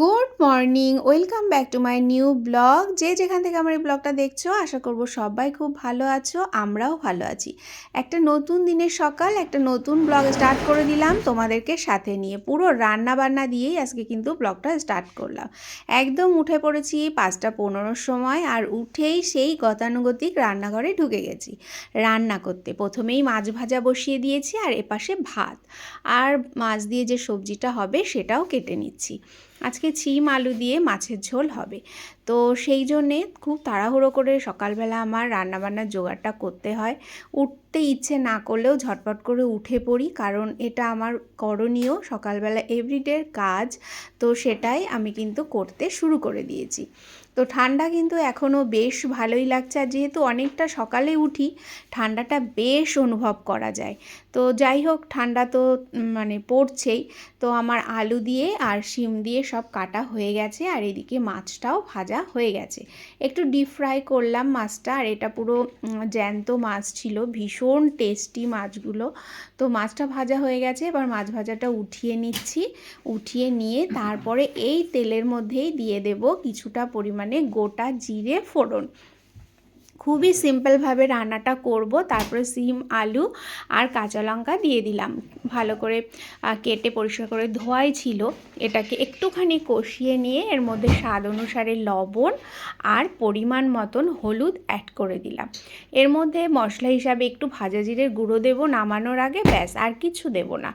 Good morning, welcome back to my new blog. যে যেখান থেকে আমার এই ব্লগটা দেখছ, আশা করব সবাই খুব ভালো আছো, আমরাও ভালো আছি। একটা নতুন দিনের সকাল, একটা নতুন ব্লগ স্টার্ট করে দিলাম তোমাদেরকে সাথে নিয়ে। পুরো রান্না বান্না দিয়েই আজকে কিন্তু ব্লগটা স্টার্ট করলাম। একদম উঠে পড়েছি পাঁচটা পনেরোর সময় আর উঠেই সেই গতানুগতিক রান্নাঘরে ঢুকে গেছি। রান্না করতে প্রথমেই মাছ ভাজা বসিয়ে দিয়েছি আর এপাশে ভাত। আর মাছ দিয়ে যে সবজিটা হবে সেটাও কেটে নিচ্ছি। আজকে চিম আলু দিয়ে মাছের ঝোল হবে। তো সেই জন্যে খুব তাড়াহুড়ো করে সকালবেলা আমার রান্নাবান্নার জোগাড়টা করতে হয়। উঠতে ইচ্ছে না করলেও ঝটপট করে উঠে পড়ি, কারণ এটা আমার করণীয় সকালবেলা এভরিডের কাজ। তো সেটাই আমি কিন্তু করতে শুরু করে দিয়েছি। তো ঠান্ডা কিন্তু এখনও বেশ ভালোই লাগছে। আর যেহেতু অনেকটা সকালে উঠি, ঠান্ডাটা বেশ অনুভব করা যায়। তো যাই হোক, ঠান্ডা তো মানে পড়ছেই। তো আমার আলু দিয়ে আর শিম দিয়ে সব কাটা হয়ে গেছে। আর এদিকে মাছটাও ভাজা হয়ে গেছে। একটু ডিপ ফ্রাই করলাম মাছটা। আর এটা পুরো জ্যান্ত মাছ ছিল। ভীষণ টেস্টি মাছগুলো। তো মাছটা ভাজা হয়ে গেছে। এবার মাছ ভাজাটা উঠিয়ে নিচ্ছি। উঠিয়ে নিয়ে তারপরে এই তেলের মধ্যেই দিয়ে দেব কিছুটা পরিমাণে গোটা জিরে ফোড়ন। খুবই সিম্পলভাবে রান্নাটা করব। তারপরে সিম, আলু আর কাঁচা লঙ্কা দিয়ে দিলাম। ভালো করে কেটে পরিষ্কার করে ধোয়াই ছিল। এটাকে একটুখানি কষিয়ে নিয়ে এর মধ্যে স্বাদ অনুসারে লবণ আর পরিমাণ মতন হলুদ অ্যাড করে দিলাম। এর মধ্যে মশলা হিসাবে একটু ভাজা জিরের গুঁড়ো দেবো নামানোর আগে, ব্যাস, আর কিছু দেব না।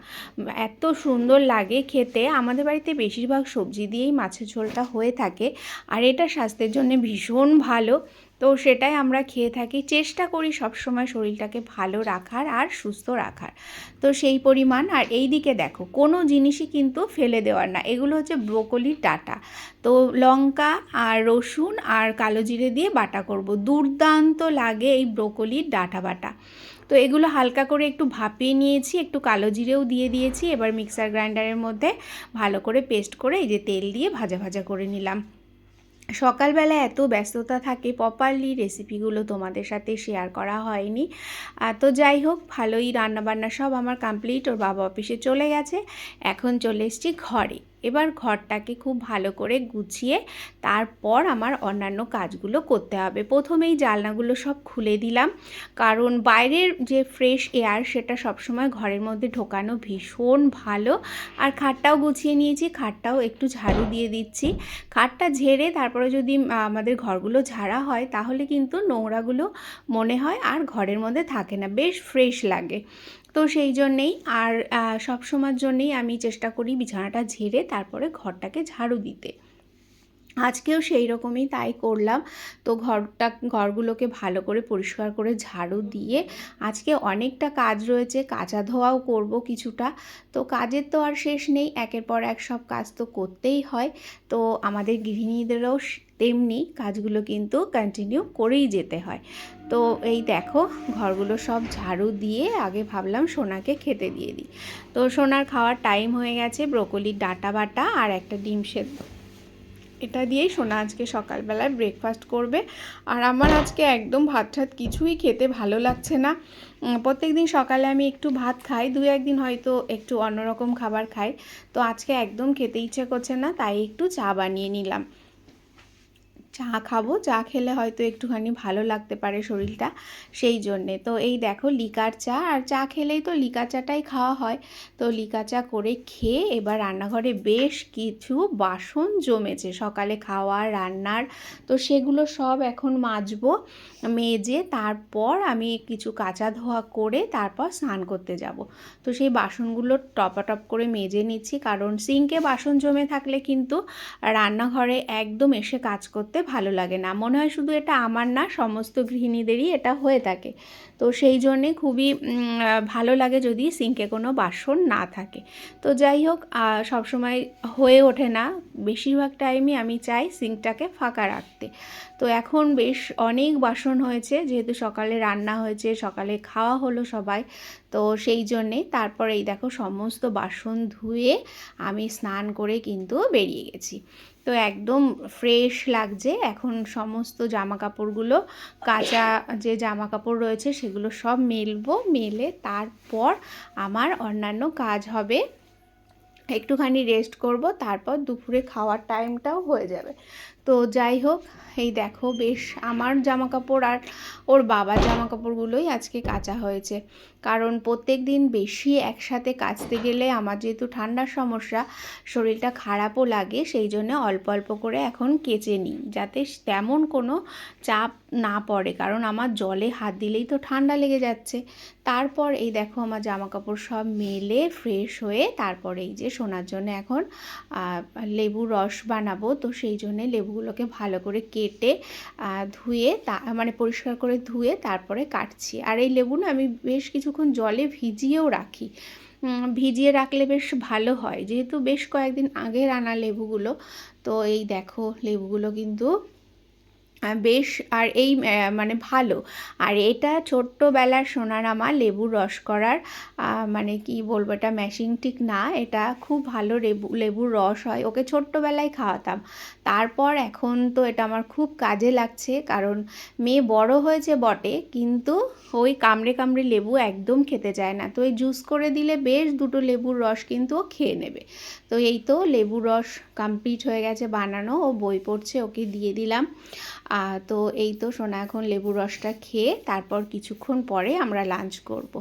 এত সুন্দর লাগে খেতে। আমাদের বাড়িতে বেশিরভাগ সবজি দিয়েই মাছের ঝোলটা হয়ে থাকে। আর এটা স্বাস্থ্যের জন্য ভীষণ ভালো। তো সেটাই আমরা খেয়ে থাকি। চেষ্টা করি সবসময় শরীরটাকে ভালো রাখার আর সুস্থ রাখার। তো সেই পরিমাণ আর এই দিকে দেখো, কোনো জিনিসই কিন্তু ফেলে দেওয়ার না। এগুলো হচ্ছে ব্রোকলির ডাটা। তো লঙ্কা আর রসুন আর কালো জিরে দিয়ে বাটা করব। দুর্দান্ত লাগে এই ব্রোকলির ডাটা বাটা। তো এগুলো হালকা করে একটু ভাপিয়ে নিয়েছি, একটু কালো জিরেও দিয়ে দিয়েছি। এবার মিক্সার গ্রাইন্ডারের মধ্যে ভালো করে পেস্ট করে এই যে তেল দিয়ে ভাজা ভাজা করে নিলাম। সকালবেলা এত ব্যস্ততা থাকে প্রপারলি রেসিপিগুলো তোমাদের সাথে শেয়ার করা হয়নি। তো যাই হোক, ভালোই রান্নাবান্না সব আমার কমপ্লিট ওর বাবা অফিসে চলে গেছে। এখন চলে এসছি ঘরে। এবার ঘরটাকে খুব ভালো করে গুছিয়ে তারপর আমার অন্যান্য কাজগুলো করতে হবে। প্রথমেই জালনাগুলো সব খুলে দিলাম। কারণ বাইরের যে ফ্রেশ এয়ার সেটা সবসময় ঘরের মধ্যে ঢোকানো ভীষণ ভালো। আর খাটটাও গুছিয়ে নিয়েছি, খাটটাও একটু ঝাড়ু দিয়ে দিচ্ছি। খাটটা ঝেড়ে তারপরে যদি আমাদের ঘরগুলো ঝাড়া হয় তাহলে কিন্তু নোংরাগুলো মনে হয় আর ঘরের মধ্যে থাকে না। বেশ ফ্রেশ লাগে। তো সেই জন্যেই আর সবসময়ের জন্যেই আমি চেষ্টা করি বিছানাটা ঝেড়ে তারপরে ঘরটাকে ঝাড়ু দিতে। আজকেও সেই রকমই তাই করলাম। তো ঘরটা, ঘরগুলোকে ভালো করে পরিষ্কার করে ঝাড়ু দিয়ে আজকে অনেকটা কাজ রয়েছে, কাঁচা ধোয়াও করব কিছুটা। তো কাজের তো আর শেষ নেই, একের পর এক সব কাজ তো করতেই হয়। তো আমাদের গৃহিণীদেরও তেমনি কাজগুলো কিন্তু কন্টিনিউ করেই যেতে হয়। তো এই দেখো, ঘরগুলো সব ঝাড়ু দিয়ে আগে ভাবলাম সোনাকে খেতে দিয়ে দিই। তো সোনার খাওয়ার টাইম হয়ে গেছে, ব্রকলির ডাটা বাটা আর একটা ডিম সেদ্ধ। এটা দিয়েই সোনা আজকে সকালবেলায় ব্রেকফাস্ট করবে। আর আমার আজকে একদম ভাত ঠাত কিছুই খেতে ভালো লাগছে না। প্রত্যেক দিন সকালে আমি একটু ভাত খাই, দু একদিন হয়তো একটু অন্যরকম খাবার খাই। তো আজকে একদম খেতে ইচ্ছে করছে না, তাই একটু চা বানিয়ে নিলাম। চা খাব। চা খেলে হয়তো একটুখানি ভালো লাগতে পারে শরীরটা। সেই জন্যে। তো এই দেখো লিকার চা। আর চা খেলেই তো লিকা চাটাই খাওয়া হয়। তো লিকা চা করে খেয়ে এবার রান্নাঘরে বেশ কিছু বাসন জমেছে। সকালে খাওয়া, রান্নার, তো সেগুলো সব এখন মাজবো, মেজে তারপর আমি কিছু কাঁচা ধোয়া করে তারপর স্নান করতে যাব। তো সেই বাসনগুলো টপাটপ করে মেজে নিচ্ছি। কারণ সিঙ্কে বাসন জমে থাকলে কিন্তু রান্নাঘরে একদম এসে কাজ করতে ভালো লাগে না। মনে হয় শুধু এটা আমার না, সমস্ত গৃহিণীদেরই এটা হয়ে থাকে। তো সেই জন্যে খুবই ভালো লাগে যদি সিঙ্কে কোনো বাসন না থাকে। তো যাই হোক সবসময় হয়ে ওঠে না। বেশিরভাগ টাইমই আমি চাই সিঙ্কটাকে ফাঁকা রাখতে। তো এখন বেশ অনেক বাসন হয়েছে, যেহেতু সকালে রান্না হয়েছে, সকালে খাওয়া হলো সবাই। তো সেই জন্যে তারপর এই দেখো সমস্ত বাসন ধুয়ে আমি স্নান করে কিন্তু বেরিয়ে গেছি। তো একদম ফ্রেশ লাগছে। এখন সমস্ত জামা কাপড়গুলো কাঁচা যে জামা কাপড় রয়েছে সেগুলো সব মেলবো, মেলে তারপর আমার অন্যান্য কাজ হবে। একটুখানি রেস্ট করব, তারপর দুপুরে খাওয়ার টাইমটাও হয়ে যাবে। তো যাই হোক, এই দেখো বেশ আমার জামা কাপড় আর ওর বাবার জামা কাপড়গুলোই আজকে কাচা হয়েছে। কারণ প্রত্যেক দিন বেশি একসাথে কাচতে গেলে আমার যেহেতু ঠান্ডার সমস্যা, শরীরটা খারাপও লাগে, সেই জন্য অল্প অল্প করে এখন কেচে নিই, যাতে তেমন কোনো চাপ না পড়ে। কারণ আমার জলে হাত দিলেই তো ঠান্ডা লেগে যাচ্ছে। তারপর এই দেখো আমার জামা কাপড় সব মেলে ফ্রেশ হয়ে, তারপরে এই যে শোনার জন্য এখন লেবু রস বানাবো, তো সেই জন্যে লেবুগুলোকে ভালো করে কেটে ধুয়ে তা মানে পরিষ্কার করে ধুয়ে তারপরে কাটছি। আর এই লেবু না আমি বেশ কিছুক্ষণ জলে ভিজিয়েও রাখি। ভিজিয়ে রাখলে বেশ ভালো হয়। যেহেতু বেশ কয়েকদিন আগের আনা লেবুগুলো, তো এই দেখো লেবুগুলো কিন্তু বেশ আর এই মানে ভালো। আর এটা ছোট্টবেলার সোনার আমার লেবুর রস করার মানে কি বলব এটা ম্যাশিং ঠিক না, এটা খুব ভালো লেবু, লেবুর রস হয়। ওকে ছোট্টবেলায় খাওয়াতাম। তারপর এখন তো এটা আমার খুব কাজে লাগছে, কারণ মেয়ে বড় হয়েছে বটে, কিন্তু ওই কামড়ে কামড়ে লেবু একদম খেতে চায় না। তো এই জুস করে দিলে বেশ দুটো লেবুর রস কিন্তু ও খেয়ে নেবে। তো এই তো লেবুর রস কমপ্লিট হয়ে গেছে বানানো, ও বই পড়ছে, ওকে দিয়ে দিলাম। তো এই তো সোনা এখন লেবুর রসটা খেয়ে তারপর কিছুক্ষণ পরে আমরা লাঞ্চ করব।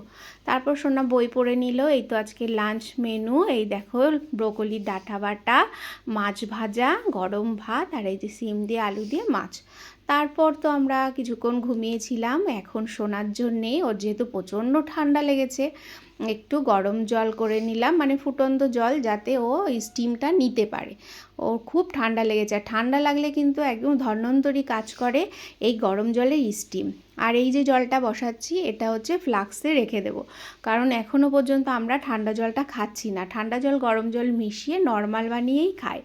তারপর সোনা বই পড়ে নিল, এই তো আজকে লাঞ্চ মেনু এই দেখো ব্রোকলি ডাঁটা বাটা, মাছ ভাজা, গরম ভাত, আর এই যে সিম দিয়ে আলু দিয়ে মাছ তারপর তো আমরা কিছুক্ষণ ঘুমিয়েছিলাম। এখন শোনার জন্যে ওর যেহেতু প্রচণ্ড ঠান্ডা লেগেছে, একটু গরম জল করে নিলাম মানে ফুটন্ত জল যাতে ও স্টিমটা নিতে পারে। ও খুব ঠান্ডা লেগেছে। আর ঠান্ডা লাগলে কিন্তু একদম ধন্যন্তরী কাজ করে এই গরম জলের স্টিম আর এই যে জলটা বসাচ্ছি, এটা হচ্ছে ফ্লাক্সে রেখে দেব। কারণ এখনও পর্যন্ত আমরা ঠান্ডা জলটা খাচ্ছি না। ঠান্ডা জল, গরম জল মিশিয়ে নর্মাল বানিয়েই খাই।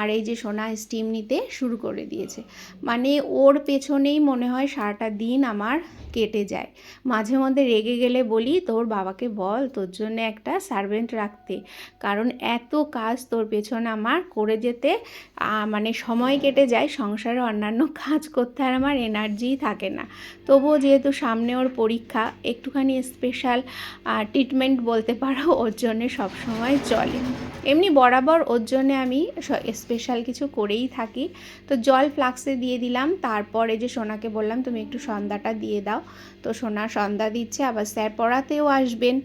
আর এই যে সোনা স্টিম নিতে শুরু করে দিয়েছে। মানে ওর পেছনেই মনে হয় সারাটা দিন আমার কেটে যায়। মাঝে মধ্যে রেগে গেলে বলি, তোর বাবাকে বল তোর জন্য একটা সার্ভেন্ট রাখতে। কারণ এত কাজ তোর পেছনে আমার করে যেতে মানে সময় কেটে যায়, সংসারে অন্যান্য কাজ করতে আর আমার এনার্জিই থাকে না। তবুও যেহেতু সামনে ওর পরীক্ষা, একটুখানি স্পেশাল ট্রিটমেন্ট বলতে পারো, ওর জন্যে সবসময় চলে। এমনি বরাবর ওর জন্যে আমি স্পেশাল কিছু করেই থাকি। তো জল ফ্লাক্সে দিয়ে দিলাম, তারপরে যে সোনাকে বললাম, তুমি একটু সন্ধ্যাটা দিয়ে দাও তো সোনা সন্ধ্যা দিচ্ছে, আবার স্যার পড়াতেও আসবেন।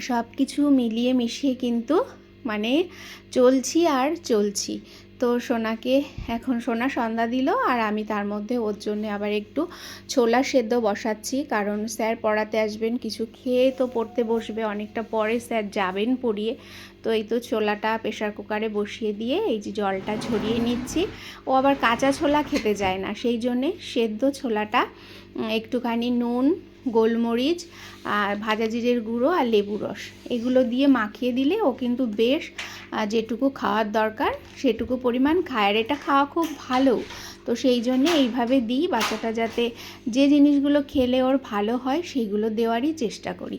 সব কিছু মিলিয়ে মিশিয়ে কিন্তু মানে চলছি আর চলছি। তো সোনাকে, এখন সোনা সন্ধ্যা দিল আর আমি তার মধ্যে ওর জন্য আবার একটু ছোলা সেদ্ধ বসাচ্ছি। কারণ স্যার পড়াতে আসবেন, কিছু খেয়ে তো পড়তে বসবে, অনেকটা পরে স্যার যাবেন পড়িয়ে। তো এই তো ছোলাটা প্রেশার কুকারে বসিয়ে দিয়ে এই যে জলটা ঝরিয়ে নিচ্ছি। ও আবার কাঁচা ছোলা খেতে যায় না, সেই জন্যে সেদ্ধ ছোলাটা একটুখানি নুন, গোলমরিচ, আর ভাজা জিরের গুঁড়ো আর লেবু রস। এগুলো দিয়ে মাখিয়ে দিলে ও কিন্তু বেশ যেটুকু খাওয়ার দরকার, সেটুকু পরিমাণ খায় আর এটা খাওয়া খুব ভালো। তো সেই জন্যে এইভাবে দিই বাচ্চাটা যাতে যে জিনিসগুলো খেলে ওর ভালো হয়, সেইগুলো দেওয়ারই চেষ্টা করি।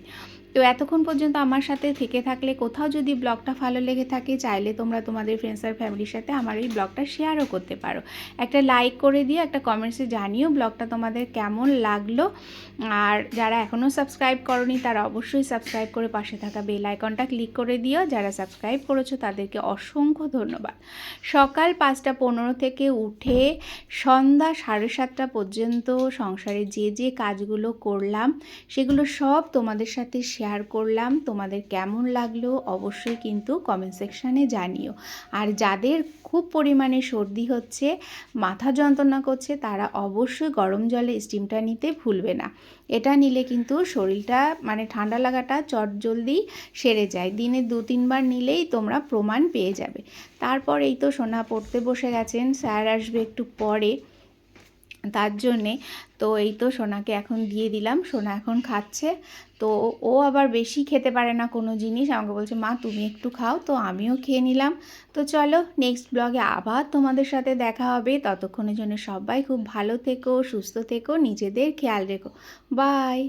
তো এতক্ষণ পর্যন্ত আমার সাথে থেকে থাকলে কোথাও যদি ব্লগটা ভালো লেগে থাকে, চাইলে তোমরা তোমাদের ফ্রেন্ডস আর ফ্যামিলির সাথে আমার এই ব্লগটা শেয়ারও করতে পারো। একটা লাইক করে দিয়ে একটা কমেন্টসে জানিও ব্লগটা তোমাদের কেমন লাগল। আর যারা এখনও সাবস্ক্রাইব করনি, তারা অবশ্যই সাবস্ক্রাইব করে পাশে থাকা বেল আইকনটা ক্লিক করে দিও। যারা সাবস্ক্রাইব করেছ, তাদেরকে অসংখ্য ধন্যবাদ। সকাল পাঁচটা পনেরো থেকে উঠে সন্ধ্যা সাড়ে সাতটা পর্যন্ত সংসারে যে যে কাজগুলো করলাম, সেগুলো সব তোমাদের সাথে শেয়ার করলাম। তোমাদের কেমন লাগল অবশ্যই কিন্তু কমেন্ট সেকশানে জানিও। আর যাদের খুব পরিমাণে সর্দি হচ্ছে, মাথা যন্ত্রণা করছে, তারা অবশ্যই গরম জলে স্টিমটা নিতে ভুলবে না। এটা নিলে কিন্তু শরীরটা মানে ঠান্ডা লাগাটা চট জলদি সেরে যায়। দিনে দু, তিনবার নিলেই তোমরা প্রমাণ পেয়ে যাবে। তারপর এই তো সোনা পড়তে বসে গেছেন। স্যার আসবে একটু পরে। তার জন্যে। তো এই তো সোনাকে এখন দিয়ে দিলাম। সোনা এখন খাচ্ছে। তো ও আবার বেশি খেতে পারে না কোনো জিনিস। আমাকে বলছে, মা, তুমি একটু খাও। তো আমিও খেয়ে নিলাম। তো চলো নেক্সট ব্লগে আবার তোমাদের সাথে দেখা হবে। ততক্ষণের জন্য সবাই খুব ভালো থেকো, সুস্থ থেকো, নিজেদের খেয়াল রেখো। বাই